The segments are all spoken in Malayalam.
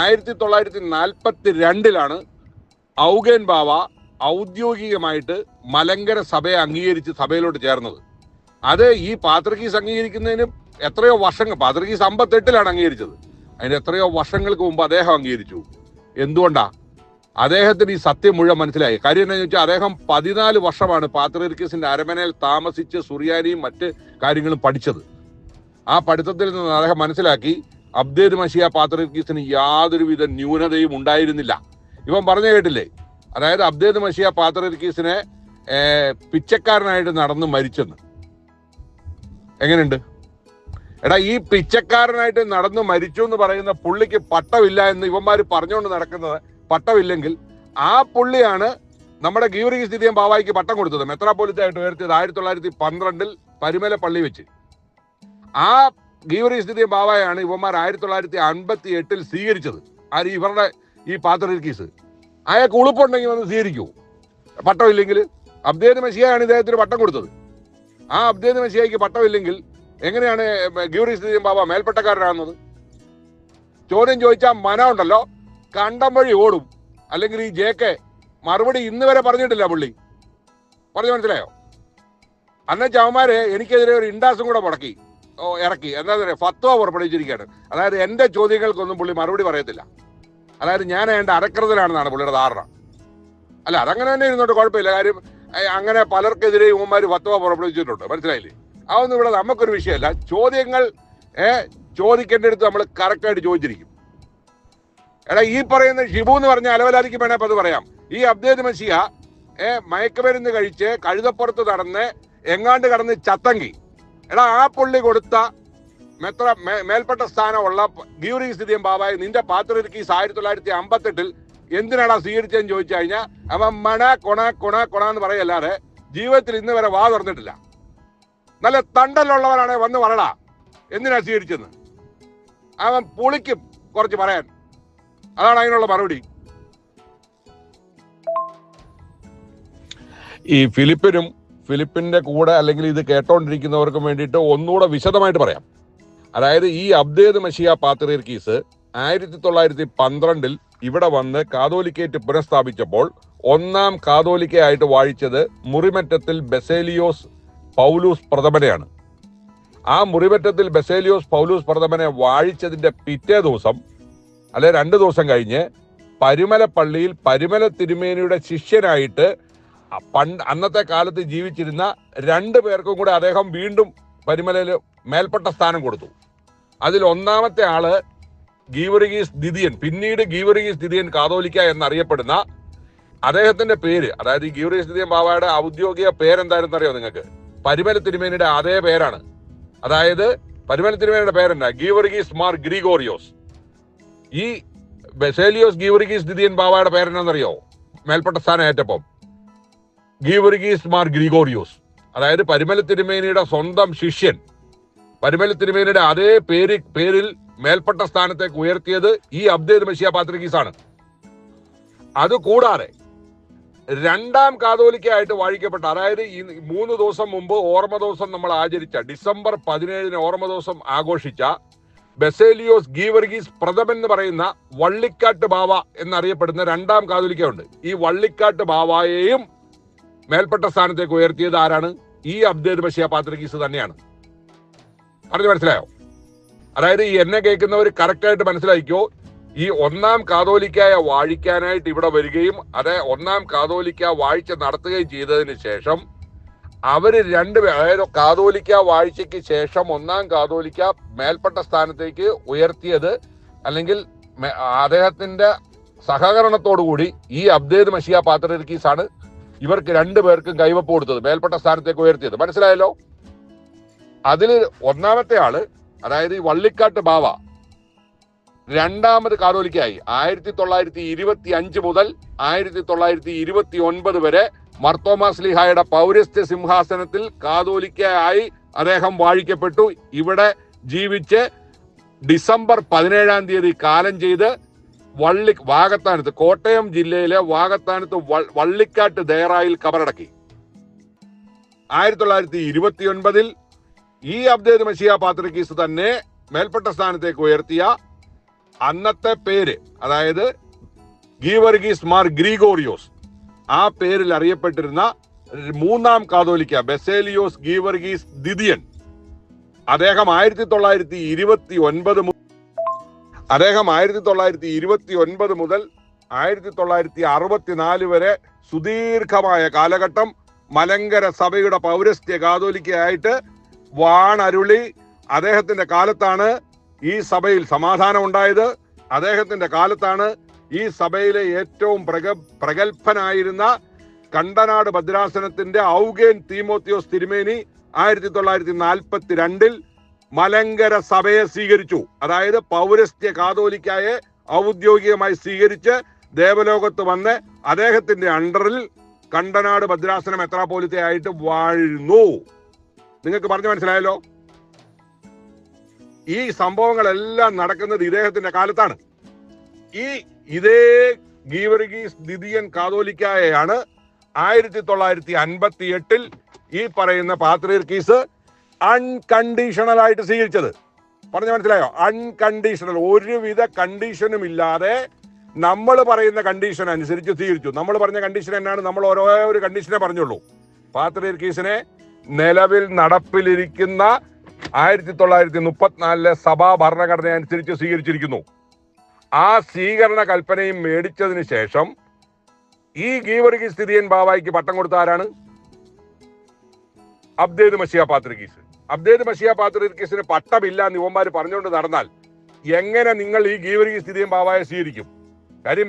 ആയിരത്തി തൊള്ളായിരത്തി നാൽപ്പത്തി രണ്ടിലാണ് ഔഗേൻ ബാവ ഔദ്യോഗികമായിട്ട് മലങ്കര സഭയെ അംഗീകരിച്ച് സഭയിലോട്ട് ചേർന്നത്. അത് ഈ പാത്രക്കീസ് അംഗീകരിക്കുന്നതിന് എത്രയോ വർഷങ്ങൾ പാത്രക്കീസ് അമ്പത്തെട്ടിലാണ് അംഗീകരിച്ചത്. അതിന് എത്രയോ വർഷങ്ങൾക്ക് മുമ്പ് അദ്ദേഹം അംഗീകരിച്ചു. എന്തുകൊണ്ടാ? അദ്ദേഹത്തിന് ഈ സത്യം മുഴുവൻ മനസ്സിലായി. കാര്യം എന്താണെന്ന് വെച്ചാൽ അദ്ദേഹം പതിനാല് വർഷമാണ് പാത്രക്കീസിന്റെ അരമനയിൽ താമസിച്ച് സുറിയാനിയും മറ്റ് കാര്യങ്ങളും പഠിച്ചത്. ആ പഠിത്തത്തിൽ നിന്ന് അദ്ദേഹം മനസ്സിലാക്കി അബ്ദേദ് മഷിയ പാത്രക്കീസിന് യാതൊരുവിധ ന്യൂനതയും ഉണ്ടായിരുന്നില്ല. ഇവൻ പറഞ്ഞു കേട്ടില്ലേ? അതായത് അബ്ദേദ് മഷിയ പാത്രക്കീസിനെ പിച്ചക്കാരനായിട്ട് നടന്ന് മരിച്ചെന്ന്. എങ്ങനെയുണ്ട്? എടാ ഈ പിച്ചക്കാരനായിട്ട് നടന്ന് മരിച്ചു എന്ന് പറയുന്ന പുള്ളിക്ക് പട്ടമില്ല എന്ന് ഇവന്മാര് പറഞ്ഞുകൊണ്ട് നടക്കുന്നത് പട്ടമില്ലെങ്കിൽ ആ പുള്ളിയാണ് നമ്മുടെ ഗീവറിക്ക് സ്ഥിതിയും ബാവായിക്ക് പട്ടം കൊടുത്തത്. മെത്രാപോലിത്തായിട്ട് ഉയർത്തിയത് ആയിരത്തി തൊള്ളായിരത്തി പന്ത്രണ്ടിൽ പരിമല പള്ളി വെച്ച്. ആ ഗീവറി സ്ഥിതിയും ബാവായാണ് ഇവന്മാർ ആയിരത്തി തൊള്ളായിരത്തി അൻപത്തി എട്ടിൽ സ്വീകരിച്ചത്. ആര് ഇവരുടെ ഈ പാത്രീസ് അയാൾക്ക് ഉളുപ്പുണ്ടെങ്കിൽ വന്ന് സ്വീകരിക്കൂ. പട്ടമില്ലെങ്കിൽ അബ്ദേദ് മെസ്സിയാണ് ഇദ്ദേഹത്തിന് പട്ടം കൊടുത്തത്. ആ അബ്ദേദ് മെസ്സിയായിക്ക് പട്ടമില്ലെങ്കിൽ എങ്ങനെയാണ് ഗീവറി സ്ഥിതിയും ബാബ മേൽപ്പെട്ടക്കാരനാകുന്നത്? ചോദ്യം ചോദിച്ചാൽ മന ഉണ്ടല്ലോ. കണ്ടം വഴി ഓടും. അല്ലെങ്കിൽ ഈ ജെ കെ മറുപടി ഇന്ന് വരെ പറഞ്ഞിട്ടില്ല പുള്ളി. പറഞ്ഞു മനസ്സിലായോ? അന്ന ചവന്മാര് എനിക്കെതിരെ ഒരു ഇൻഡാസും കൂടെ മുടക്കി. ഓ ഇറക്കി. എന്താ പറയുക ഫത്വ പുറപ്പെടുവിച്ചിരിക്കുകയാണ്. അതായത് എന്റെ ചോദ്യങ്ങൾക്കൊന്നും പുള്ളി മറുപടി പറയത്തില്ല. അതായത് ഞാൻ എന്റെ അരക്കൃതനാണെന്നാണ് പുള്ളിയുടെ ധാരണ. അല്ല അതങ്ങനെ തന്നെ ഇരുന്നോട്ട് കുഴപ്പമില്ല. കാര്യം അങ്ങനെ പലർക്കെതിരെ ഇവന്മാർ ഫത്വ പുറപ്പെടുവിച്ചിട്ടുണ്ട്. മനസ്സിലായില്ലേ? അതൊന്നും ഇവിടെ നമുക്കൊരു വിഷയമല്ല. ചോദ്യങ്ങൾ ചോദിക്കേണ്ടടുത്ത് നമ്മൾ കറക്റ്റായിട്ട് ചോദിച്ചിരിക്കും. എടാ ഈ പറയുന്ന ഷിബു എന്ന് പറഞ്ഞ അലവലാതിക്ക് വേണേ അത് പറയാം. ഈ അബ്ദേദ് മസിയ ഏ മയക്കുമരുന്ന് കഴിച്ച് കഴുതപ്പുറത്ത് നടന്ന് എങ്ങാണ്ട് കടന്ന് ചത്തങ്കി. എടാ ആ പുള്ളി കൊടുത്ത മെത്ര മേൽപ്പെട്ട സ്ഥാനമുള്ള ഗീവറി സ്ഥിതിയും ബാബായി നിന്റെ പാത്രത്തിൽ ആയിരത്തി തൊള്ളായിരത്തി അമ്പത്തെട്ടിൽ എന്തിനാടാ സ്വീകരിച്ചതെന്ന് ചോദിച്ചു കഴിഞ്ഞാൽ അവൻ മണ കൊണ കൊണ കൊണ എന്ന് പറയല്ലാതെ ജീവിതത്തിൽ ഇന്ന് വരെ വാ തുറന്നിട്ടില്ല. നല്ല തണ്ടലുള്ളവരാണെ വന്ന് പറടാ എന്തിനാ സ്വീകരിച്ചെന്ന് അവൻ പുളിക്കും കുറച്ച് പറയാൻ അതാണ് അതിനുള്ള മറുപടി. ഈ ഫിലിപ്പിനും ഫിലിപ്പിന്റെ കൂടെ അല്ലെങ്കിൽ ഇത് കേട്ടോണ്ടിരിക്കുന്നവർക്കും വേണ്ടിയിട്ട് ഒന്നുകൂടെ വിശദമായിട്ട് പറയാം. അതായത് ഈ അബ്ദേദ് മഷിയ പാത്രീർ കീസ് ആയിരത്തി തൊള്ളായിരത്തി പന്ത്രണ്ടിൽ ഇവിടെ വന്ന് കാതോലിക്കേറ്റ് പുനഃസ്ഥാപിച്ചപ്പോൾ ഒന്നാം കാതോലിക്കയായിട്ട് വാഴിച്ചത് മുറിമറ്റത്തിൽ ബെസേലിയോസ് പൗലൂസ് പ്രഥമനെയാണ്. ആ മുറിമറ്റത്തിൽ ബെസേലിയോസ് പൗലൂസ് പ്രഥമനെ വാഴിച്ചതിന്റെ പിറ്റേ ദിവസം അല്ലെ രണ്ട് ദിവസം കഴിഞ്ഞ് പരുമല പള്ളിയിൽ പരുമല തിരുമേനിയുടെ ശിഷ്യനായിട്ട് പണ്ട് അന്നത്തെ കാലത്ത് ജീവിച്ചിരുന്ന രണ്ട് പേർക്കും കൂടെ അദ്ദേഹം വീണ്ടും പരുമലയിൽ മേൽപ്പെട്ട സ്ഥാനം കൊടുത്തു. അതിൽ ഒന്നാമത്തെ ആൾ ഗീവറിഗീസ് ദിദിയൻ പിന്നീട് ഗീവറിഗീസ് ദിദിയൻ കാതോലിക്ക എന്നറിയപ്പെടുന്ന അദ്ദേഹത്തിന്റെ പേര് അതായത് ഈ ഗീവറിഗീസ് ദിദിയൻ ബാബയുടെ ഔദ്യോഗിക പേരെന്തായിരുന്നു അറിയോ നിങ്ങൾക്ക്? പരിമല തിരുമേനിയുടെ അതേ പേരാണ്. അതായത് പരിമല തിരുമേനിയുടെ പേരെന്താ? ഗീവറിഗീസ് മാർ ഗ്രിഗോറിയോസ്. ഈ ബെസേലിയോസ് ഗീവറിഗീസ് ദിദിയൻ ബാബയുടെ പേരെന്നറിയോ മേൽപ്പെട്ട സ്ഥാനം ഏറ്റപ്പം. ഗീവർഗീസ് മാർ ഗ്രിഗോറിയോസ്. അതായത് പരിമല തിരുമേനിയുടെ സ്വന്തം ശിഷ്യൻ. പരിമല തിരുമേനിയുടെ അതേ പേര് പേരിൽ മേൽപ്പെട്ട സ്ഥാനത്തേക്ക് ഉയർത്തിയത് ഈ അബ്ദേദ് മെഷിയ ആണ് അതുകൂടാതെ രണ്ടാം കാതോലിക്കായിട്ട് വാഴിക്കപ്പെട്ട അതായത് ഈ മൂന്ന് ദിവസം മുമ്പ് ഓർമ്മ ദിവസം നമ്മൾ ആചരിച്ച ഡിസംബർ പതിനേഴിന് ഓർമ്മ ദിവസം ആഘോഷിച്ച ബെസേലിയോസ് ഗീവർഗീസ് പ്രഥമൻ എന്ന് പറയുന്ന വള്ളിക്കാട്ട് ബാവ എന്നറിയപ്പെടുന്ന രണ്ടാം കാതോലിക്ക ഉണ്ട് ഈ വള്ളിക്കാട്ട് ബാവായെയും മേൽപ്പെട്ട സ്ഥാനത്തേക്ക് ഉയർത്തിയത് ആരാണ്? ഈ അബ്ദേദ് ബഷിയ പാത്രക്കീസ് തന്നെയാണ്. പറഞ്ഞു മനസ്സിലായോ? അതായത് എന്നെ കേൾക്കുന്നവർ കറക്റ്റായിട്ട് മനസ്സിലാക്കിയോ ഈ ഒന്നാം കാതോലിക്കായ വാഴിക്കാനായിട്ട് ഇവിടെ വരികയും അതെ ഒന്നാം കാതോലിക്ക വാഴ്ച നടത്തുകയും ചെയ്തതിന് ശേഷം അവർ രണ്ടുപേർ അതായത് കാതോലിക്ക വാഴ്ചയ്ക്ക് ശേഷം ഒന്നാം കാതോലിക്ക മേൽപ്പെട്ട സ്ഥാനത്തേക്ക് ഉയർത്തിയത് അല്ലെങ്കിൽ അദ്ദേഹത്തിന്റെ സഹകരണത്തോടുകൂടി ഈ അബ്ദേദ് മഷിയ പാത്രീസാണ് ഇവർക്ക് രണ്ടുപേർക്കും കൈവപ്പ് കൊടുത്തത് മേൽപ്പെട്ട സ്ഥാനത്തേക്ക് ഉയർത്തിയത്. മനസ്സിലായല്ലോ? അതിൽ ഒന്നാമത്തെ ആൾ അതായത് ഈ വള്ളിക്കാട്ട് ബാവ രണ്ടാമത് കാതോലിക്കായി ആയിരത്തി തൊള്ളായിരത്തി ഇരുപത്തി അഞ്ച് മുതൽ ആയിരത്തി തൊള്ളായിരത്തി ഇരുപത്തി ഒൻപത് വരെ മർത്തോമാസ് ലിഹായുടെ പൗരസ്ത്യ സിംഹാസനത്തിൽ കാതോലിക്കയായി അദ്ദേഹം വാഴിക്കപ്പെട്ടു. ഇവിടെ ജീവിച്ച് ഡിസംബർ പതിനേഴാം തീയതി കാലം ചെയ്ത് വള്ളി വാകത്താനത്ത് കോട്ടയം ജില്ലയിലെ വാകത്താനത്ത് വ- വള്ളിക്കാട്ട് ദേറായിൽ കബറടക്കി. ആയിരത്തി തൊള്ളായിരത്തി ഇരുപത്തി ഒൻപതിൽ ഈ അബ്ദേദ് മഷിയ പാത്രക്കീസ് തന്നെ മേൽപ്പെട്ട സ്ഥാനത്തേക്ക് ഉയർത്തിയ അന്നത്തെ പേര് അതായത് ഗീവർഗീസ് മാർ ഗ്രീഗോറിയോസ്. ആ പേരിൽ അറിയപ്പെട്ടിരുന്ന മൂന്നാം കാതോലിക്ക ബെസേലിയോസ് ഗീവർഗീസ് ദിദിയൻ. അദ്ദേഹം ആയിരത്തി തൊള്ളായിരത്തി ഇരുപത്തി ഒൻപത് അദ്ദേഹം ആയിരത്തി തൊള്ളായിരത്തി ഇരുപത്തി ഒൻപത് മുതൽ ആയിരത്തി തൊള്ളായിരത്തി അറുപത്തിനാല് വരെ സുദീർഘമായ കാലഘട്ടം മലങ്കര സഭയുടെ പൗരസ്ത്യ കാതോലിക്കയായിട്ട് വാണരുളി അദ്ദേഹത്തിന്റെ കാലത്താണ് ഈ സഭയിൽ സമാധാനം ഉണ്ടായത് അദ്ദേഹത്തിന്റെ കാലത്താണ് ഈ സഭയിലെ ഏറ്റവും പ്രഗ പ്രഗത്ഭനായിരുന്ന കണ്ടനാട് ഭദ്രാസനത്തിന്റെ ഔഗേൻ തീമോത്തിയോസ് തിരുമേനി ആയിരത്തി തൊള്ളായിരത്തി നാൽപ്പത്തി രണ്ടിൽ മലങ്കര സഭയെ സ്വീകരിച്ചു. അതായത് പൗരസ്ത്യ കാതോലിക്കായെ ഔദ്യോഗികമായി സ്വീകരിച്ച് ദേവലോകത്ത് വന്ന് അദ്ദേഹത്തിന്റെ അണ്ടറിൽ കണ്ടനാട് ഭദ്രാസനം മെത്രാപോലിത്തെ ആയിട്ട് വാഴുന്നു. നിങ്ങൾക്ക് പറഞ്ഞു മനസ്സിലായല്ലോ? ഈ സംഭവങ്ങളെല്ലാം നടക്കുന്നത് ഇദ്ദേഹത്തിന്റെ കാലത്താണ്. ഈ ഇതേ ഗീവർഗീസ് ദിദിയൻ കാതോലിക്കായാണ് ആയിരത്തി തൊള്ളായിരത്തി അൻപത്തി എട്ടിൽ ഈ പറയുന്ന പാത്രീർക്കീസ് അൺകണ്ടീഷണൽ ആയിട്ട് സ്വീകരിച്ചത്. പറഞ്ഞു മനസ്സിലായോ? അൺകണ്ടീഷണൽ ഒരുവിധ കണ്ടീഷനും ഇല്ലാതെ നമ്മൾ പറയുന്ന കണ്ടീഷൻ അനുസരിച്ച് സ്വീകരിച്ചു. നമ്മൾ പറഞ്ഞ കണ്ടീഷൻ എന്നാണ് നമ്മൾ ഓരോ ഒരു കണ്ടീഷനെ പറഞ്ഞുള്ളൂ. പാത്രീർക്കീസിനെ നിലവിൽ നടപ്പിലിരിക്കുന്ന ആയിരത്തി തൊള്ളായിരത്തി മുപ്പത്തിനാലിലെ സഭാ ഭരണഘടന അനുസരിച്ച് സ്വീകരിച്ചിരിക്കുന്നു. ആ സ്വീകരണ കൽപ്പനയും മേടിച്ചതിന് ശേഷം ഈ ഗീവർഗി സ്ഥിതിയൻ ബാബായിക്ക് പട്ടം കൊടുത്ത ആരാണ്? അബ്ദേദ് മഷിയ പാത്രികീസ്. അബ്ദേദ് മഷിയ പാത്രികീസിന് പട്ടമില്ല എന്ന് യുവന്മാർ പറഞ്ഞുകൊണ്ട് നടന്നാൽ എങ്ങനെ നിങ്ങൾ ഈ ഗീവർഗി സ്ഥിതിയൻ ബാബായെ സ്വീകരിക്കും? കാര്യം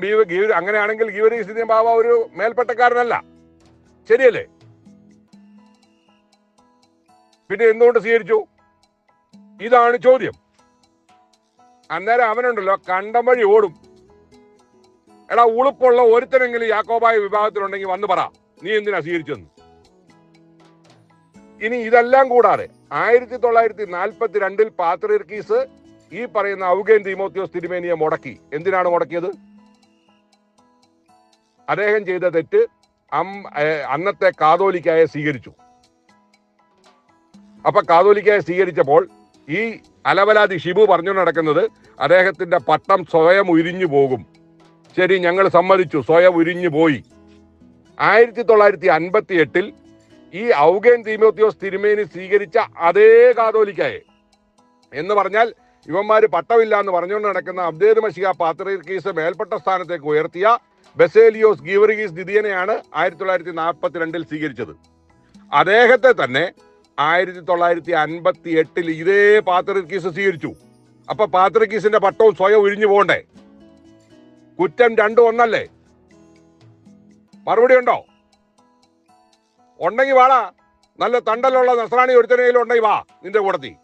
അങ്ങനെയാണെങ്കിൽ ഗീവർഗി സ്ഥിതിയൻ ബാബ ഒരു മേൽപ്പെട്ടക്കാരനല്ല. ശരിയല്ലേ? പിന്നെ എന്തുകൊണ്ട് സ്വീകരിച്ചു? ഇതാണ് ചോദ്യം. അന്നേരം അവനുണ്ടല്ലോ കണ്ടം വഴി ഓടും. എടാ ഉളുപ്പുള്ള ഒരുത്തരെങ്കിലും യാക്കോബായ വിഭാഗത്തിലുണ്ടെങ്കിൽ വന്ന് പറ നീ എന്തിനാ സ്വീകരിച്ചെന്ന്. ഇനി ഇതെല്ലാം കൂടാതെ ആയിരത്തി തൊള്ളായിരത്തി നാൽപ്പത്തി രണ്ടിൽ പാത്രീർക്കീസ് ഈ പറയുന്ന ഔഗേൻ തീമോത്യോസ് തിരുമേനിയെ മുടക്കി. എന്തിനാണ് മുടക്കിയത്? അദ്ദേഹം ചെയ്ത തെറ്റ് അന്നത്തെ കാതോലിക്കായ സ്വീകരിച്ചു. അപ്പൊ കാതോലിക്കായ സ്വീകരിച്ചപ്പോൾ ഈ അലവലാതി ഷിബു പറഞ്ഞു നടക്കുന്നത് അദ്ദേഹത്തിന്റെ പട്ടം സ്വയം ഉരിഞ്ഞു പോകും. ശരി ഞങ്ങൾ സമ്മതിച്ചു സ്വയം ഉരിഞ്ഞു പോയി. ആയിരത്തി തൊള്ളായിരത്തി അൻപത്തി എട്ടിൽ ഈ ഔഗേൻ തീമോത്യോസ് തിരുമേനി സ്വീകരിച്ച അതേ കാതോലിക്കായെ. എന്ന് പറഞ്ഞാൽ ഇവന്മാർ പട്ടമില്ല എന്ന് പറഞ്ഞുകൊണ്ട് നടക്കുന്ന അബ്ദേദ് മഷിക പാത്രീർക്കീസ് മേൽപ്പെട്ട സ്ഥാനത്തേക്ക് ഉയർത്തിയ ബെസേലിയോസ് ഗീവറിഗീസ് ദിദിയനെയാണ് ആയിരത്തി തൊള്ളായിരത്തി നാൽപ്പത്തിരണ്ടിൽ സ്വീകരിച്ചത്. അദ്ദേഹത്തെ തന്നെ ആയിരത്തി തൊള്ളായിരത്തി അൻപത്തി എട്ടിൽ ഇതേ പാത്രിക്കീസ് സ്വീകരിച്ചു. അപ്പൊ പാത്രിക്കീസിന്റെ പട്ടവും സ്വയം ഒഴിഞ്ഞു പോകണ്ടേ? കുറ്റം രണ്ടും ഒന്നല്ലേ? മറുപടി ഉണ്ടോ? ഉണ്ടെങ്കിൽ വാടാ. നല്ല തണ്ടലുള്ള നസ്രാണി ഒരുത്തനെങ്കിലും ഉണ്ടെങ്കിൽ വാ നിന്റെ കൂടത്തി